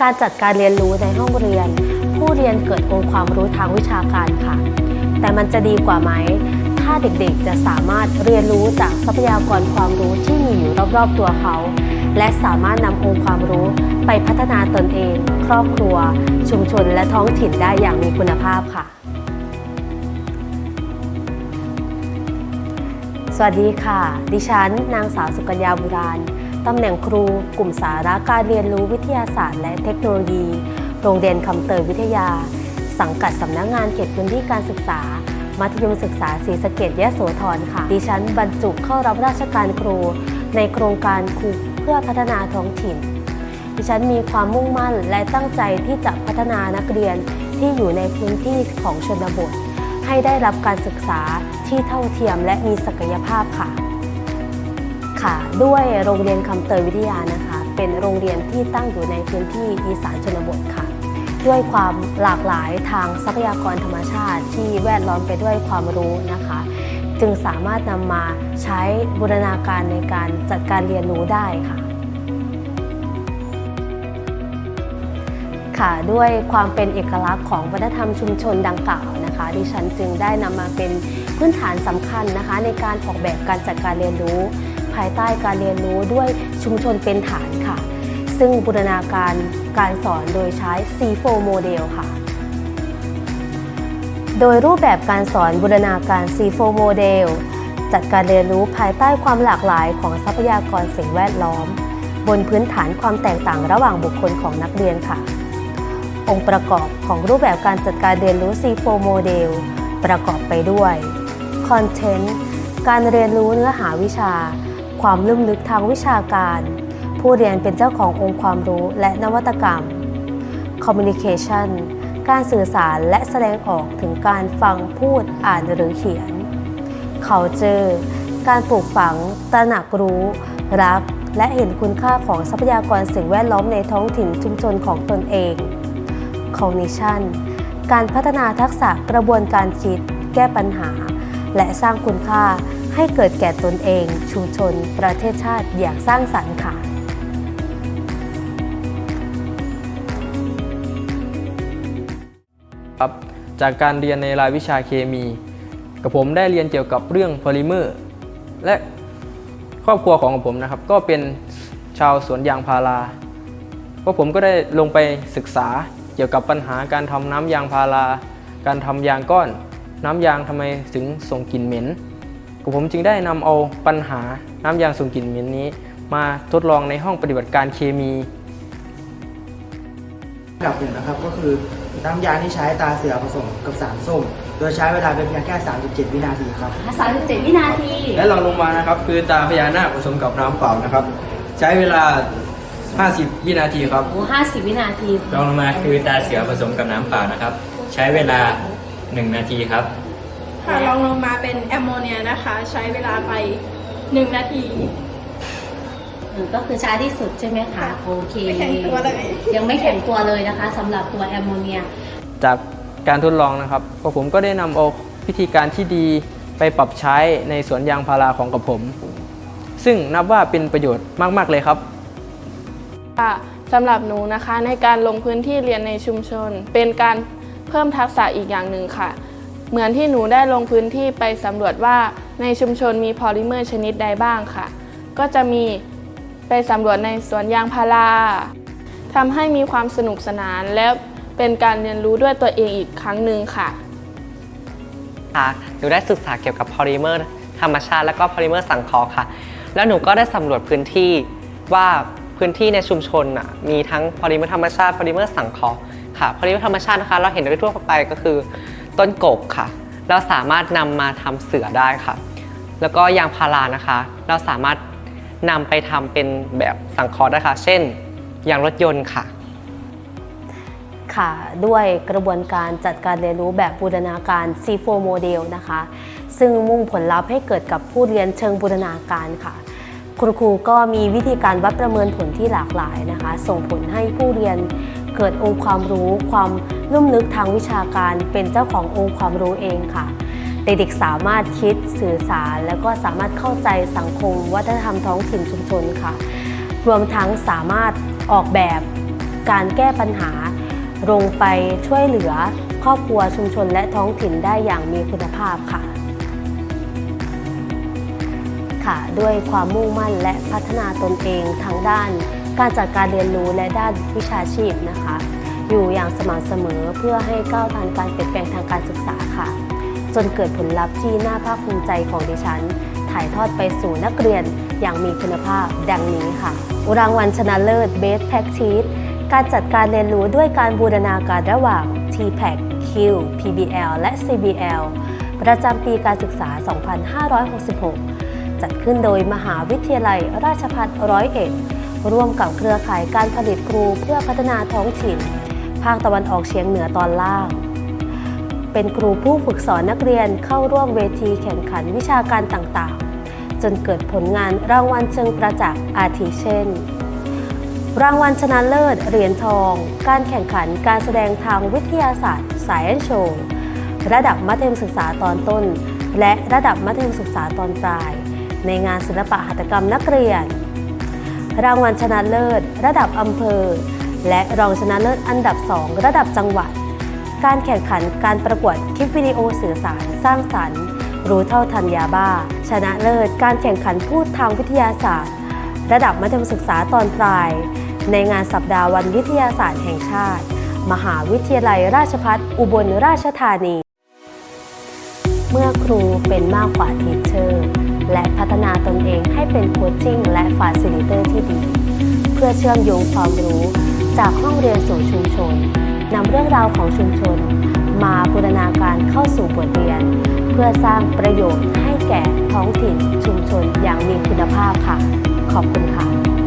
การจัดการเรียนรู้ในห้องเรียน ผู้เรียนเกิดองค์ความรู้ทางวิชาการค่ะ แต่มันจะดีกว่าไหม ถ้าเด็กๆจะสามารถเรียนรู้จากทรัพยากรความรู้ที่มีอยู่รอบๆตัวเขา และสามารถนำองค์ความรู้ไปพัฒนาตนเอง ครอบครัว ชุมชนและท้องถิ่นได้อย่างมีคุณภาพค่ะ สวัสดีค่ะ ดิฉัน นางสาวสุกัญญาบุราณ ตำแหน่งครูกลุ่มสาระการเรียนรู้วิทยาศาสตร์ และเทคโนโลยี โรงเรียนคำเตยวิทยา สังกัดสำนักงงานเขตพื้นที่การศึกษา มัธยมศึกษาศรีสะเกดยะโสธรค่ะ ดิฉันบรรจุเข้ารับราชการครู ในโครงการครูเพื่อพัฒนาท้องถิ่น ดิฉันมีความมุ่งมั่นและตั้งใจที่จะพัฒนานักเรียนที่อยู่ในพื้นที่ของชนบท ให้ได้รับการศึกษาที่เท่าเทียมและมีศักยภาพค่ะ ค่ะด้วยโรงเรียนคำเตยวิทยานะคะ เป็นโรงเรียนที่ตั้งอยู่ในพื้นที่อีสานชนบทค่ะ ด้วยความหลากหลายทางทรัพยากรธรรมชาติที่แวดล้อมไปด้วยความรู้นะคะ จึงสามารถนำมาใช้บูรณาการในการจัดการเรียนรู้ได้ค่ะค่ะด้วยความเป็นเอกลักษณ์ของวัฒนธรรมชุมชนดังกล่าวนะคะ ดิฉันจึงได้นำมาเป็นพื้นฐานสำคัญนะคะ ในการออกแบบการจัดการเรียนรู้ ภายใต้การเรียนรู้ด้วยชุมชนเป็นฐานค่ะ ซึ่งบูรณาการการสอนโดยใช้ C4 โมเดลค่ะ โดยรูปแบบการสอนบูรณาการ C4 โมเดลจัดการเรียนรู้ภายใต้ความหลากหลายของทรัพยากรสิ่งแวดล้อม บนพื้นฐานความแตกต่างระหว่างบุคคลของนักเรียนค่ะ องค์ประกอบของรูปแบบการจัดการเรียนรู้ C4 โมเดลประกอบไปด้วย Content การเรียนรู้เนื้อหาวิชา ความลุ่มลึกทางวิชาการ ผู้เรียนเป็นเจ้าขององค์ความรู้และนวัตกรรม Communication การสื่อสารและแสดงออกถึงการฟังพูดอ่านหรือเขียน Culture การปลูกฝัง ตระหนักรู้ รัก และเห็นคุณค่าของทรัพยากรสิ่งแวดล้อมในท้องถิ่นชุมชนของตนเอง Cognition การพัฒนาทักษะกระบวนการคิด แก้ปัญหา และสร้างคุณค่า ให้เกิดแก่ตนเอง ชุมชน ประเทศชาติอย่างสร้างสรรค์ค่ะครับจากการเรียนในรายวิชาเคมี กับผมได้เรียนเกี่ยวกับเรื่องโพลิเมอร์ และครอบครัวของผมนะครับ ก็เป็นชาวสวนยางพาราพวกผมก็ได้ลงไปศึกษาเกี่ยวกับปัญหาการทำน้ำยางพารา การทำยางก้อน น้ำยางทำไมถึงส่งกลิ่นเหม็น ผมจึงได้นำเอาปัญหาน้ำยางส่งกลิ่นเหม็นนี้ มาทดลองในห้องปฏิบัติการเคมีอันดับหนึ่งนะครับก็คือน้ำยาที่ใช้ตาเสือผสมกับสารส้ม โดยใช้เวลาเป็นเพียงแค่ 37 วินาทีครับ 37 วินาที และรองลงมานะครับคือตาพญานาคผสมกับน้ำเปล่านะครับ ใช้เวลา 50 วินาทีครับโอ้50 วินาทีรองลงมาคือตาเสือผสมกับน้ำเปล่านะครับ ใช้เวลา 1 นาทีครับ ค่ะรองลงมาเป็นแอมโมเนียนะคะ ใช้เวลาไป1นาทีก็คือช้าที่สุดใช่ไหมคะโอเคไม่แข็งตัวเลยยังไม่แข็งตัวเลยนะคะสำหรับตัวแอมโมเนีย จากการทดลองนะครับพวกผมก็ได้นำเอาวิธีการที่ดีไปปรับใช้ในสวนยางพาราของกับผม ซึ่งนับว่าเป็นประโยชน์มาก ๆ เลยครับค่ะสำหรับหนูนะคะในการลงพื้นที่เรียนในชุมชน เป็นการเพิ่มทักษะอีกอย่างหนึ่งค่ะ เหมือนที่หนูได้ลงพื้นที่ไปสำรวจว่าในชุมชนมีพอลิเมอร์ชนิดใดบ้างค่ะ ก็จะมีไปสำรวจในสวนยางพาราทำให้มีความสนุกสนานและเป็นการเรียนรู้ด้วยตัวเองอีกครั้งหนึ่งค่ะค่ะหนูได้ศึกษาเกี่ยวกับพอลิเมอร์ธรรมชาติและก็พอลิเมอร์สังเคราะห์ค่ะ แล้วหนูก็ได้สำรวจพื้นที่ว่าพื้นที่ในชุมชนมีทั้งพอลิเมอร์ธรรมชาติพอลิเมอร์สังเคราะห์ค่ะพอลิเมอร์ธรรมชาตินะคะเราเห็นได้ทั่วไปก็คือ ต้นกกค่ะ เราสามารถนำมาทำเสือได้ค่ะ แล้วก็ยางพารานะคะ เราสามารถนำไปทำเป็นแบบสังเคราะห์ได้ค่ะเช่นยางรถยนต์ค่ะ ค่ะ ด้วยกระบวนการจัดการเรียนรู้แบบบูรณาการ C4 โมเดลนะคะ ซึ่งมุ่งผลลัพธ์ให้เกิดกับผู้เรียนเชิงบูรณาการค่ะคุณครูก็มีวิธีการวัดประเมินผลที่หลากหลายนะคะ ส่งผลให้ผู้เรียนเกิดองค์ความรู้ความลุ่มลึกทางวิชาการเป็นเจ้าขององค์ความรู้เองค่ะ เด็กๆสามารถคิดสื่อสาร แล้วก็สามารถเข้าใจสังคม วัฒนธรรมท้องถิ่นชุมชนค่ะ รวมทั้งสามารถออกแบบการแก้ปัญหา ลงไปช่วยเหลือครอบครัวชุมชนและท้องถิ่นได้อย่างมีคุณภาพค่ะค่ะด้วยความมุ่งมั่นและพัฒนาตนเองทางด้าน การจัดการเรียนรู้และด้านวิชาชีพนะคะ อยู่อย่างสม่ำเสมอเพื่อให้ก้าวทันการเปลี่ยนแปลงทางการศึกษาค่ะ จนเกิดผลลัพธ์ที่น่าภาคภูมิใจของดิฉัน ถ่ายทอดไปสู่นักเรียนอย่างมีคุณภาพดังนี้ค่ะรางวัลชนะเลิศ Best Practice การจัดการเรียนรู้ด้วยการบูรณาการระหว่าง TPAC Q PBL และ CBL ประจำปีการศึกษา 2566 จัดขึ้นโดยมหาวิทยาลัยราชภัฏร้อยเอ็ดร่วมกับเครือข่ายการผลิตครูเพื่อพัฒนาท้องถิ่น ภาคตะวันออกเฉียงเหนือตอนล่าง เป็นครูผู้ฝึกสอนนักเรียนเข้าร่วมเวทีแข่งขันวิชาการต่างๆ จนเกิดผลงานรางวัลเชิงประจักษ์อาทิเช่น รางวัลชนะเลิศ เหรียญทอง การแข่งขันการแสดงทางวิทยาศาสตร์ Science Show ระดับมัธยมศึกษาตอนต้น และระดับมัธยมศึกษาตอนปลาย ในงานศิลปะหัตถกรรมนักเรียน รางวัลชนะเลิศ ระดับอำเภอ และรองชนะเลิศอันดับ 2 ระดับจังหวัด การแข่งขันการประกวดคลิปวิดีโอสื่อสารสร้างสรรค์ รู้เท่าทันยาบ้า ชนะเลิศการแข่งขันพูดทางวิทยาศาสตร์ ระดับมัธยมศึกษาตอนปลาย ในงานสัปดาห์วันวิทยาศาสตร์แห่งชาติ มหาวิทยาลัยราชภัฏอุบลราชธานี เมื่อครูเป็นมากกว่าทีเชอร์และพัฒนาตนเองให้เป็นโคชชิ่งและฟาซิลิเตอร์ที่ดี เพื่อเชื่อมโยงความรู้ จากห้องเรียนสู่ชุมชนนำเรื่องราวของชุมชน มาบูรณาการเข้าสู่บทเรียน เพื่อสร้างประโยชน์ให้แก่ท้องถิ่นชุมชนอย่างมีคุณภาพค่ะ ขอบคุณค่ะ